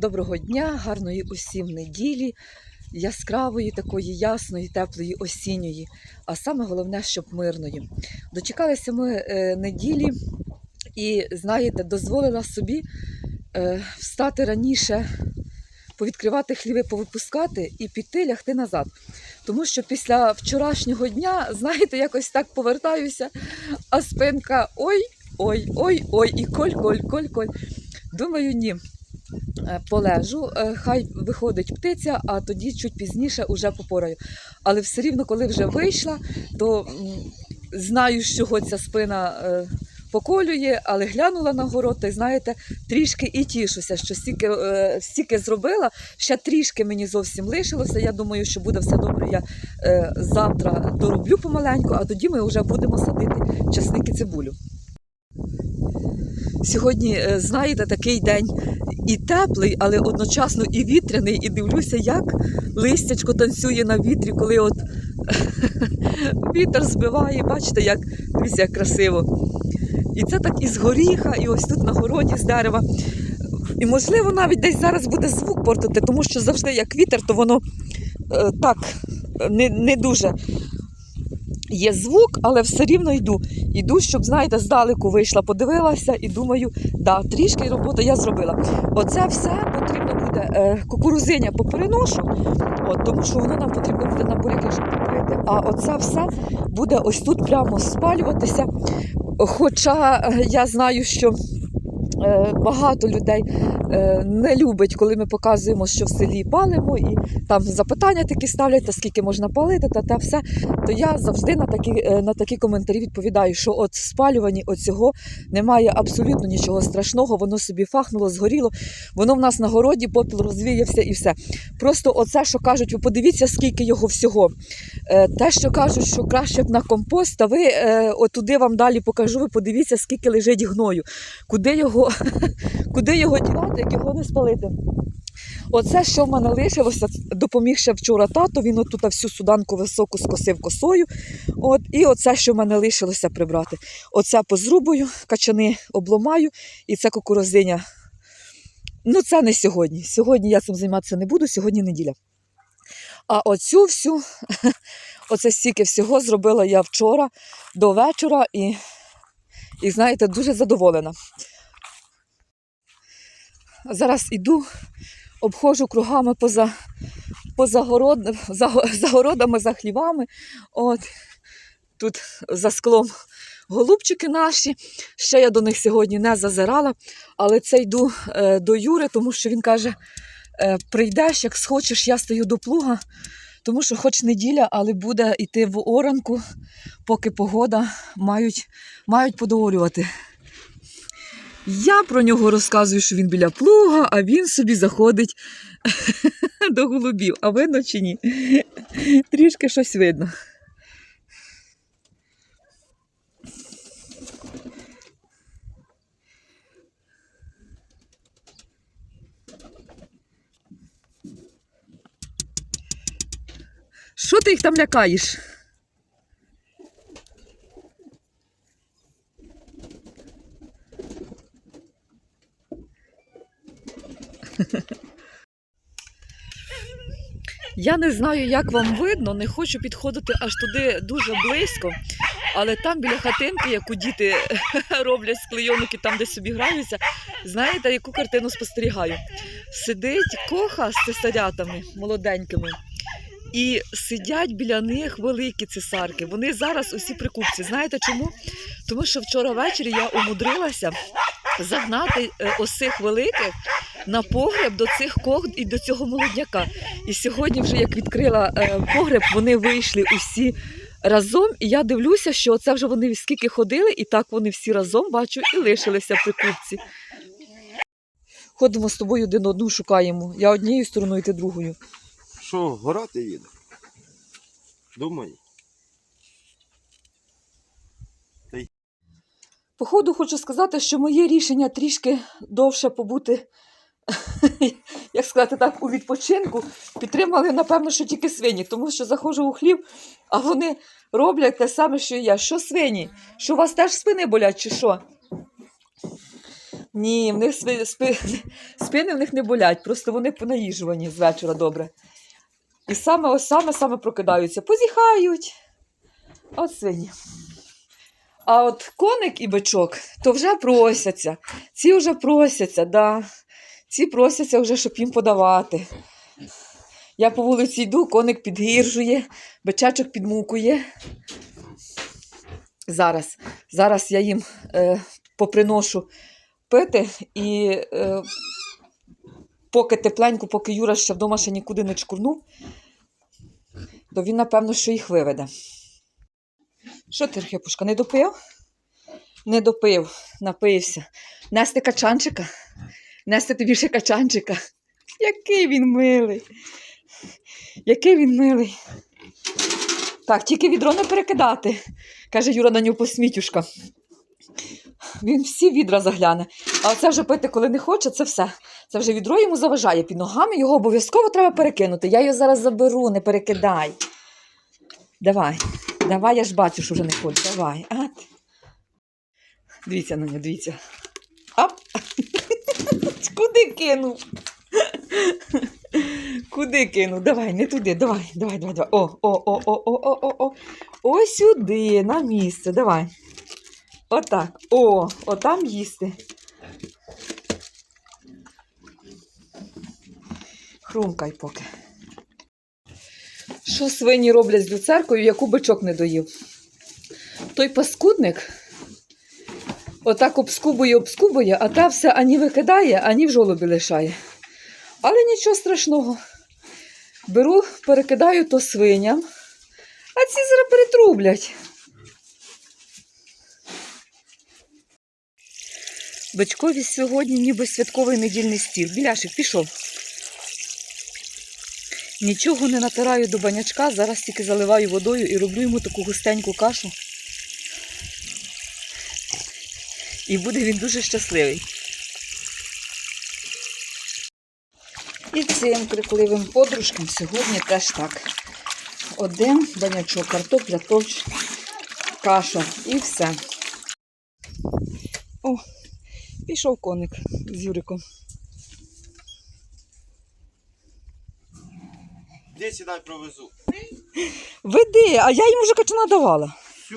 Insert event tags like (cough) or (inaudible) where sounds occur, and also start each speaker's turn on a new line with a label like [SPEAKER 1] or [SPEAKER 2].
[SPEAKER 1] Доброго дня, гарної усім неділі, яскравої, такої ясної, теплої, осінньої, а саме головне, щоб мирної. Дочекалися ми е, неділі і, знаєте, дозволила собі е, встати раніше, повідкривати хліви, повипускати і піти лягти назад. Тому що після вчорашнього дня, знаєте, якось так повертаюся, а спинка ой, ой, ой, ой, і коль, коль, коль, коль. Думаю, ні. Е, Полежу, е, хай виходить птиця, а тоді чуть пізніше уже попораю. Але все рівно, коли вже вийшла, то знаю, з чого ця спина е, поколює, але глянула на город, й знаєте, трішки і тішуся, що стільки, стільки зробила. Ще трішки мені зовсім лишилося. Я думаю, що буде все добре. Я завтра дороблю помаленьку, а тоді ми вже будемо садити часник і цибулю. Сьогодні, знаєте, такий день і теплий, але одночасно і вітряний. І дивлюся, як листячко танцює на вітрі, коли от (laughs) вітер збиває. Бачите, як дивіться, як красиво. І це так із горіха, і ось тут на городі з дерева. І можливо навіть десь зараз буде звук портити, тому що завжди як вітер, то воно е, так не, не дуже є звук, але все рівно йду. Йду, щоб, знаєте, здалеку вийшла, подивилася і думаю, да, трішки роботи я зробила. Оце все потрібно буде е, кукурузиня попереношу, от, тому що воно нам потрібно буде на буряки, щоб покрити. А оце все буде ось тут прямо спалюватися. Хоча е, я знаю, що багато людей е, не любить, коли ми показуємо, що в селі палимо, і там запитання такі ставлять, та скільки можна палити, та те все. То я завжди на такі, е, на такі коментарі відповідаю, що от в спалюванні оцього немає абсолютно нічого страшного, воно собі фахнуло, згоріло, воно в нас на городі, попіл розвіявся і все. Просто оце, що кажуть, ви подивіться, скільки його всього. Е, Те, що кажуть, що краще б на компост, а ви е, отуди вам далі покажу, ви подивіться, скільки лежить гною. Куди його, (laughs) куди його дівати, як його не спалити. Оце, що в мене лишилося, допоміг ще вчора тато, він отут всю суданку високу скосив косою. От, і оце, що в мене лишилося прибрати. Оце позрубую, качани обломаю, і це кукурузиня. Ну, це не сьогодні. Сьогодні я цим займатися не буду, сьогодні неділя. А оцю всю, (laughs) оце стільки всього зробила я вчора до вечора і, і знаєте, дуже задоволена. Зараз іду, обходжу кругами поза, поза город, за, за городами, за хлівами. От, тут за склом голубчики наші. Ще я до них сьогодні не зазирала, але це йду е, до Юри, тому що він каже: е, прийдеш, як схочеш, я стою до плуга, тому що хоч неділя, але буде йти в оранку, поки погода мають, мають подоорювати. Я про нього розказую, що він біля плуга, а він собі заходить (laughs) до голубів. А видно чи ні? Трішки щось видно. Що ти їх там лякаєш? Я не знаю, як вам видно, не хочу підходити аж туди дуже близько, але там біля хатинки, яку діти (laughs) роблять з клейонок і там десь собі граються, знаєте, яку картину спостерігаю? Сидить коха з цесарятами молоденькими. І сидять біля них великі цесарки. Вони зараз усі при купці. Знаєте чому? Тому що вчора ввечері я умудрилася загнати е, ось цих великих на погреб до цих кох і до цього молодняка. І сьогодні, вже як відкрила е, погреб, вони вийшли усі разом. І я дивлюся, що це вже вони скільки ходили, і так вони всі разом бачу і лишилися при купці. Ходимо з тобою один одну шукаємо. Я однією стороною, ти другою.
[SPEAKER 2] Що, горати їде? Думаю.
[SPEAKER 1] Походу, хочу сказати, що моє рішення трішки довше побути, (laughs) як сказати так, у відпочинку підтримали, напевно, що тільки свині, тому що заходжу у хлів, а вони роблять те саме, що і я. Що свині? Що у вас теж спини болять, чи що? Ні, в них спи, спи, (laughs) спини в них не болять, просто вони понаїжувані з вечора добре. І саме ось саме саме прокидаються, позіхають. От свині. А от коник і бичок то вже просяться. Ці вже просяться, да. Ці просяться вже, щоб їм подавати. Я по вулиці йду, коник підгіржує, бичачок підмукує. Зараз, зараз я їм е, поприношу пити і е, поки тепленько, поки Юра ще вдома ще нікуди не чкурнув, то він, напевно, що їх виведе. Що ти, Архипушка, не допив? Не допив, напився. Нести качанчика? Нести тобі ще качанчика. Який він милий. Який він милий. Так, тільки відро не перекидати, каже Юра на нього посмітюшка. Він всі відра загляне. А оце вже пити, коли не хоче, це все. Це вже відро йому заважає під ногами, його обов'язково треба перекинути. Я його зараз заберу, не перекидай. Давай, давай, я ж бачу, що вже не хоче. Давай. От. Дивіться на нього, дивіться. Ап! Куди кинув? Куди кинув? Давай, не туди, давай, давай, давай, давай. О, о, о, о, о, о, о, о. Ось сюди, на місце, давай. Отак. О, отам їсти. Хрумкай поки. Що свині роблять з люцеркою, яку бичок не доїв? Той паскудник отак обскубує, обскубує, а та все ані викидає, ані в жолобі лишає. Але нічого страшного. Беру, перекидаю то свиням, а ці зараз перетрублять. Батькові сьогодні ніби святковий недільний стіл. Біляшик пішов. Нічого не натираю до банячка, зараз тільки заливаю водою і роблю йому таку густеньку кашу. І буде він дуже щасливий. І цим крикливим подружкам сьогодні теж так. Один банячок, картопля, товч, каша і все. О, пішов коник з Юриком.
[SPEAKER 2] Де сідай провезу.
[SPEAKER 1] Веди, а я йому вже качана давала.
[SPEAKER 2] Все,